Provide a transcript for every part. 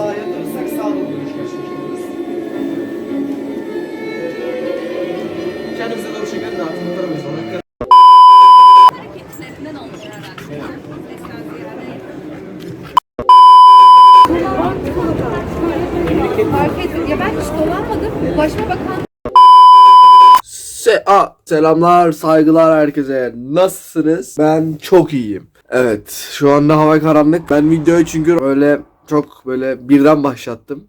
sağa yatırırsak sağa doğru dönüş gerçekleştiririz. Kendimize doğru çekelim de artık kurtaramayız onu. hareketlerinden olmuş herhalde. Eşya ziyade. Fark ettim. Ya ben hiç dolanmadım. Başıma bakan Se A selamlar, saygılar herkese. Nasılsınız? Ben çok iyiyim. Evet, şu anda hava karanlık. Ben videoyu çünkü öyle çok böyle birden başlattım.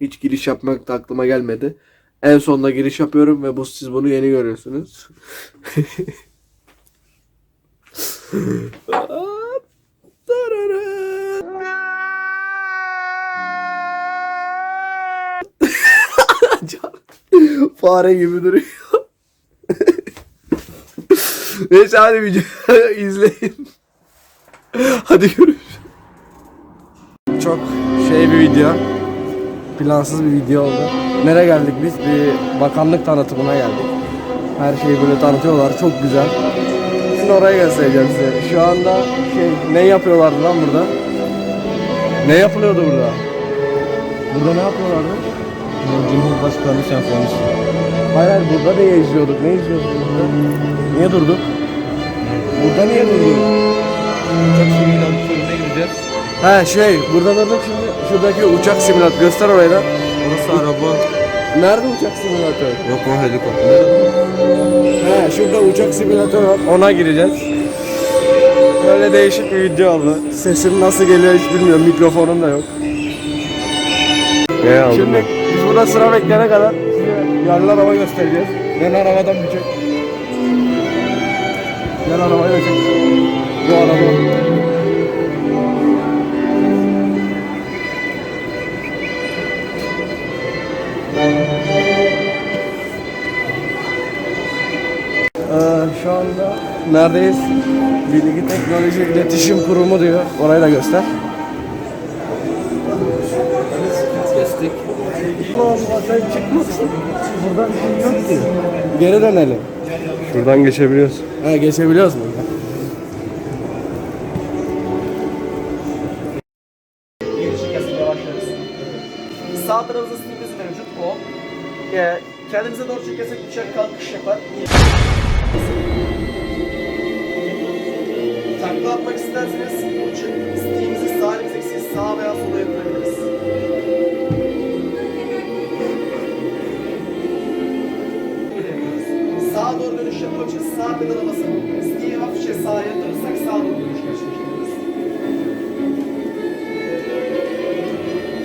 Hiç giriş yapmak da aklıma gelmedi. En sonunda giriş yapıyorum ve bu siz bunu yeni görüyorsunuz. Fare gibi duruyor. Neyse hadi videoyu izleyin. Hadi görüşürüz. Çok şey bir video. Plansız bir video oldu. Nereye geldik biz? Bir bakanlık tanıtımına geldik. Her şeyi böyle tanıtıyorlar. Çok güzel. Şimdi oraya göstereceğim size. Şu anda şey ne yapıyorlardı lan burada? Ne yapılıyordu burada? Burada ne yapıyorlardı? Cumhurbaşkanı senfonisi. Hayır hayır burada ne izliyorduk? Ne izliyorduk burada? Niye durduk? Burada niye durduk? Uçak simülatörüne gireceğiz. Ha şey burada durduk şimdi şuradaki uçak simülatör göster orayı da. Orası araba. Nerede uçak simülatör? Yok o helikopter. He şurada uçak simülatör var ona gireceğiz. Böyle değişik bir video oldu. Sesim nasıl geliyor hiç bilmiyorum mikrofonum da yok. Ne aldın Şimdi biz burada sıra bekleyene kadar size yerli araba göstereceğiz. Ben arabadan bir çek. Gel arabayı da çek. Neredeyiz? Bilgi Teknoloji İletişim Kurumu diyor. Orayı da göster. Kestik. Sen çıkmasın. Buradan bir şey yok ki. Geri dönelim. Şuradan geçebiliyoruz. Ha geçebiliyoruz mu? Sağ tarafımızda stilimiz mevcut o. Ee, kendimize doğru çekersek uçak kalkış yapar. Pedala basıp stiği hafifçe sağa yatırırsak sağa doğru dönüş gerçekleştiririz.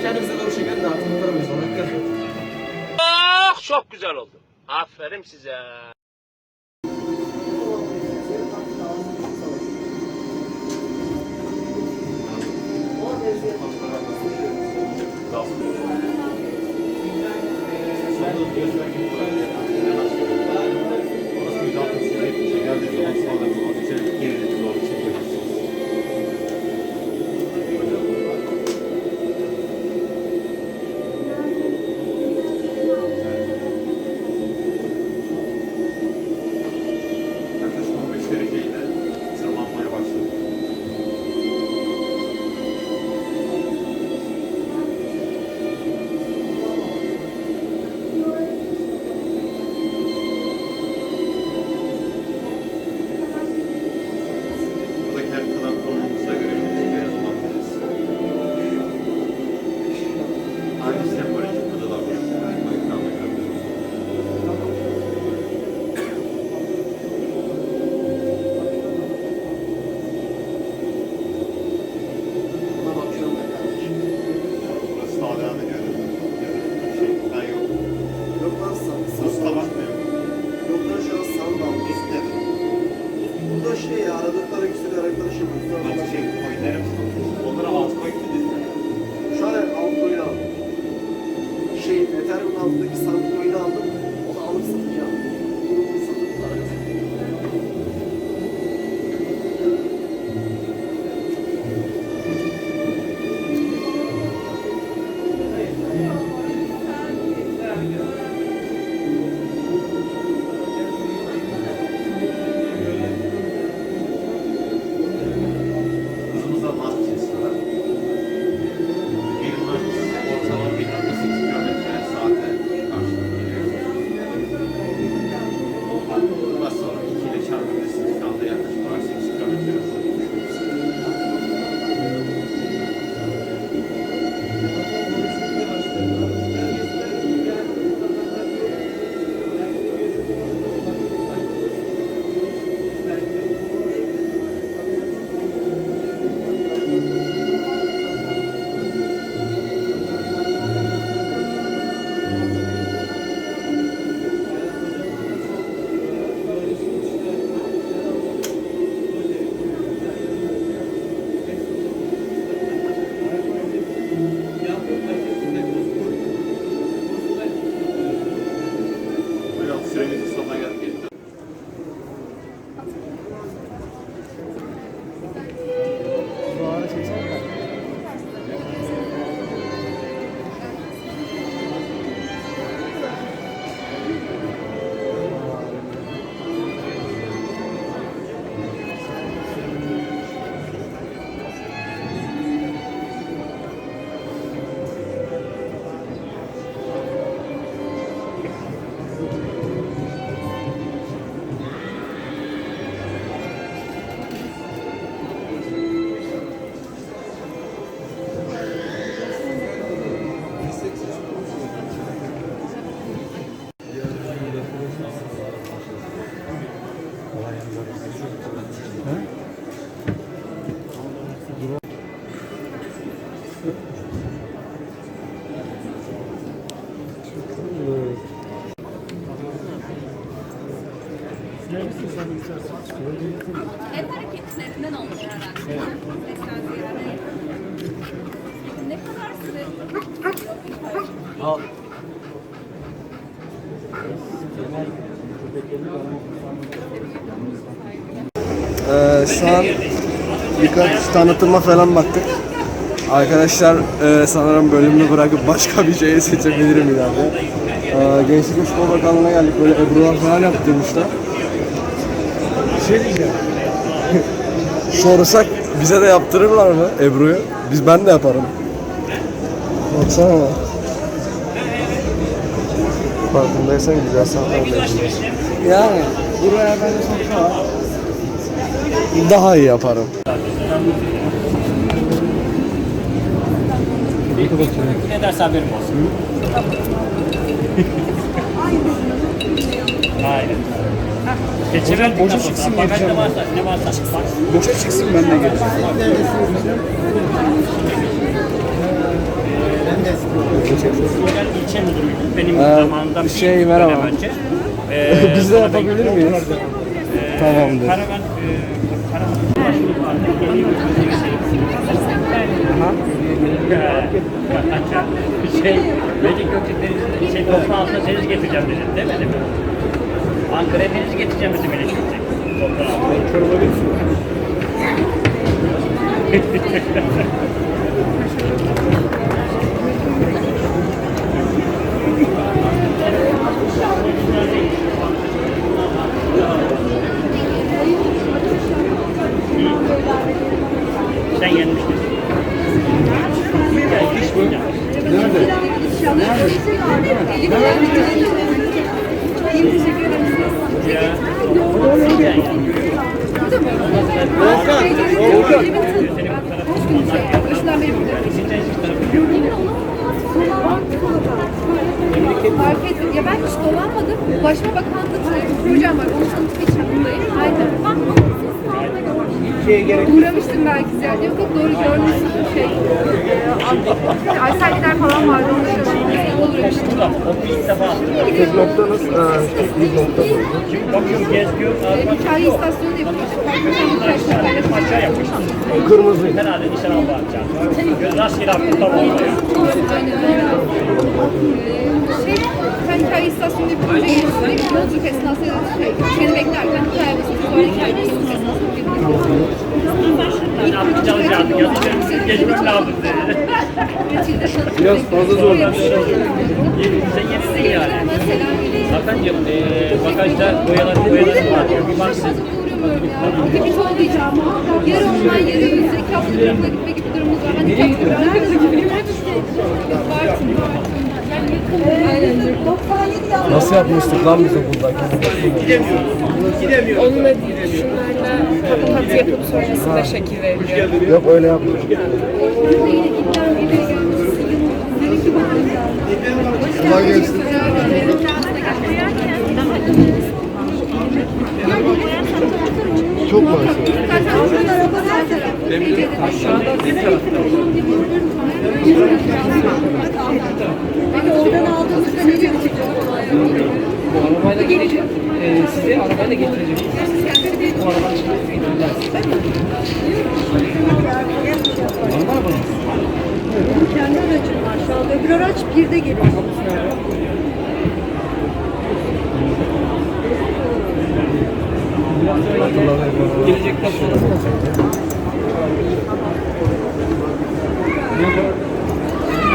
Kendimize doğru de artık kurtaramayız onu. Ah çok güzel oldu. Aferin size. Yaklaşık Thank you. Şey ya aradıkları yüksek arkadaş yapıyoruz. Bak şey, El hareketlerinden olmuş herhalde. Ne kadar süre? Al. Ee, şu an birkaç tanıtıma falan baktık. Arkadaşlar e, sanırım bölümünü bırakıp başka bir şeye seçebilirim ileride. Ee, Gençlik ve Spor Bakanlığı'na geldik. Böyle Ebru'lar falan yaptırmışlar. Şey diyeceğim. Sorsak bize de yaptırırlar mı Ebru'yu? Biz ben de yaparım. Baksana. Farkındaysan güzel sanatlar Yani buraya ben de soksa daha iyi yaparım. Ne derse haberim olsun. Aynen. Geçiren boşa çıksın geleceğim. Ne varsa, ne varsa. Boşa çıksın ben de geleceğim. İlçe müdürüydüm. Benim Ee, zamanımdan bir şey, merhaba. dönem önce. Ee, Biz de yapabilir miyiz? Ee, Tamamdır. Karavan, e, karavan vardı. Geliyor. şey, Melik Gökçek'ten şey toprağın altına deniz getireceğim dedim. Demedi mi? Ankara'ya deniz getireceğim Gökçek. Toprağın altına. Çorba Sen Fark. Ya ben hiç dolanmadım. Başıma bakanlık projem var. Tanıtımı için buradayım. Aynen. Uğramıştım belki ziyade. Yok yok doğru görmüşsün. Şey, e, Ayselgiler falan vardı. Onu da uğramıştım. O bir defa. Tek noktanız bir nokta bu. Bakıyorum gezgiyor. Ee, Hikaye istasyonu noktalarla Aşağı yapmıştım. Kırmızı. Herhalde nişan aldı atacağım. Göz rastgele attım tam oldu. Aynen Ee, Şey, hikaye istasyonu yapınca geçsin. Yolculuk esnasında şey, seni beklerken hikaye basıyorsun. Sonra hikaye basıyorsun esnasında dedi. Biraz fazla zor. Sen yenisin yani. Hakan'cığım ee, bagajda boyalar boyalar var. Bir baksın. Aktivite olmayacağım. Yarı online, yarı yüz. İki hafta gitme gibi durumumuz var. Hadi kapı. Nerede gibi? Bartın. Aynen. Nasıl yapmıştık lan biz okuldayken? Onunla şunlarla patı yapıp sonrasında şekil veriliyor. Yok öyle yapmıyor. Kolay gelsin. Çok var. Oradan aldığımızda ne gelecek? Arabayla gelecek. Ee, sizi arabayla getirecek. Bu arabanın içinde Kendi aracım var şu anda. Öbür araç birde geliyor. Gelecekten sonra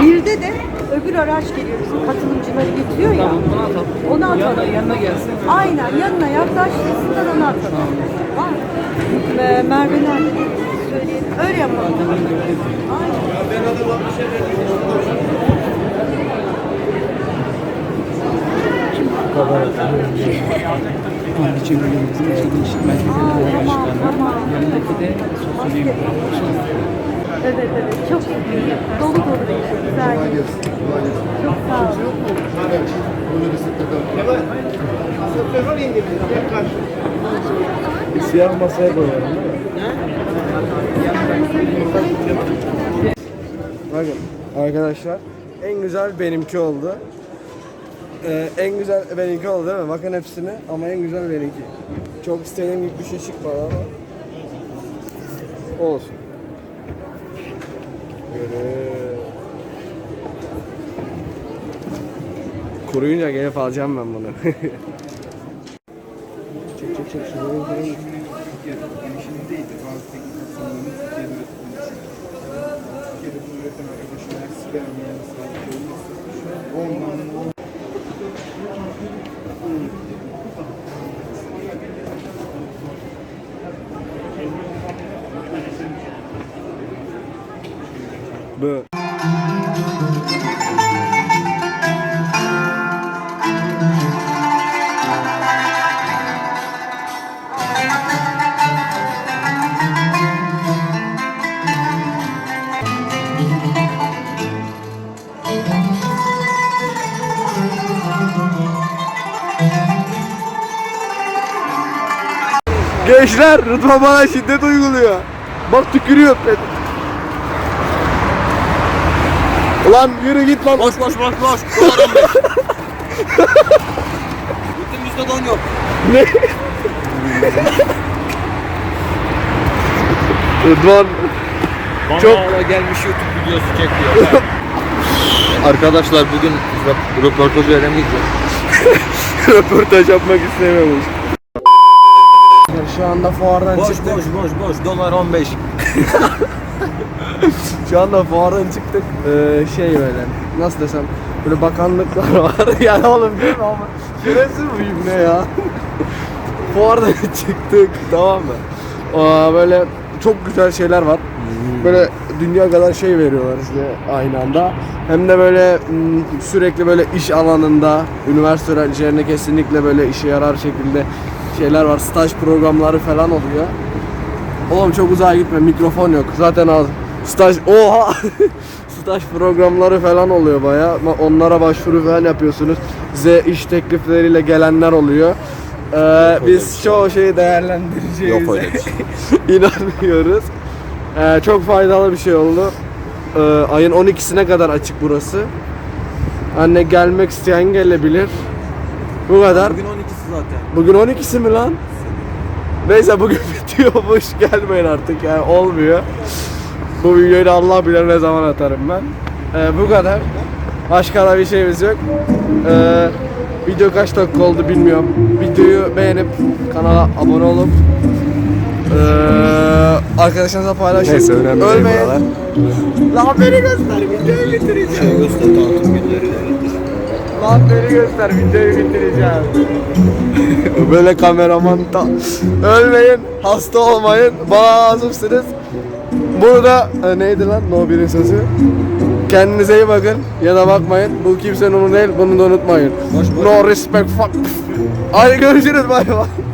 Birde de öbür araç geliyor. Bizim katılımcıları getiriyor ya. onu atalım. Onu atalım. Yanına, yanına gelsin. Aynen yanına yaklaştırsınlar onu atalım. Var. Ee, Merve nerede? Söyleyelim. Öyle yapalım. Aynen. Tamam, tamam. Yanındaki de sosyal Evet evet çok iyi. Dolu dolu. Güzel. Çok sağ olun. Siyah masaya koyalım değil mi? Bakın arkadaşlar en güzel benimki oldu. Ee, en güzel benimki oldu değil mi? Bakın hepsini ama en güzel benimki. Çok istediğim gibi bir şey çıkmadı ama olsun. Böyle. Kuruyunca gelip alacağım ben bunu. çek çek çek şuraya Gençler Rıdvan bana şiddet uyguluyor. Bak tükürüyor. Ulan yürü git lan. Boş boş boş boş. Dolar 15. Bütün bizde don yok. Ne? Rıdvan Bana Çok- gelmiş YouTube videosu çekiyor. Arkadaşlar bugün röp- röportaj veremeyeceğim. röportaj yapmak istememiş. Şu anda fuardan Boş çıktık. boş boş boş. Dolar 15. Şu anda fuardan çıktık. Ee, şey böyle nasıl desem böyle bakanlıklar var. yani oğlum değil mi ama şerefsiz miyim ne ya? fuardan çıktık tamam mı? Aa, böyle çok güzel şeyler var. Böyle dünya kadar şey veriyorlar size aynı anda. Hem de böyle mm, sürekli böyle iş alanında üniversite öğrencilerine kesinlikle böyle işe yarar şekilde şeyler var. Staj programları falan oluyor. Oğlum çok uzağa gitme mikrofon yok. Zaten az. Staj oha! Staj programları falan oluyor baya onlara başvuru falan yapıyorsunuz. Size iş teklifleriyle gelenler oluyor. Ee, biz çoğu şeyi değerlendireceğiz. Yok öyle bir şey. inanıyoruz. Ee, çok faydalı bir şey oldu. Ee, ayın 12'sine kadar açık burası. Anne gelmek isteyen gelebilir. Bu kadar. Bugün 12'si zaten. Bugün 12'si mi lan? Neyse bugün bitiyormuş gelmeyin artık yani olmuyor. Bu videoyu Allah bilir ne zaman atarım ben. Ee, bu kadar. Başka da bir şeyimiz yok. Ee, video kaç dakika oldu bilmiyorum. Videoyu beğenip kanala abone olup ee, arkadaşlarınızla paylaşın. Neyse, önemli değil Ölmeyin. Lan beni göster videoyu bitireceğim. Şey göster tanıtım günleri. Beni göster videoyu bitireceğim. Böyle kameraman da ölmeyin, hasta olmayın, lazımsınız. Burada e, neydi lan No 1'in sözü? Kendinize iyi bakın ya da bakmayın. Bu kimsenin onu değil, bunu da unutmayın. No respect fuck. Hadi görüşürüz bay bay.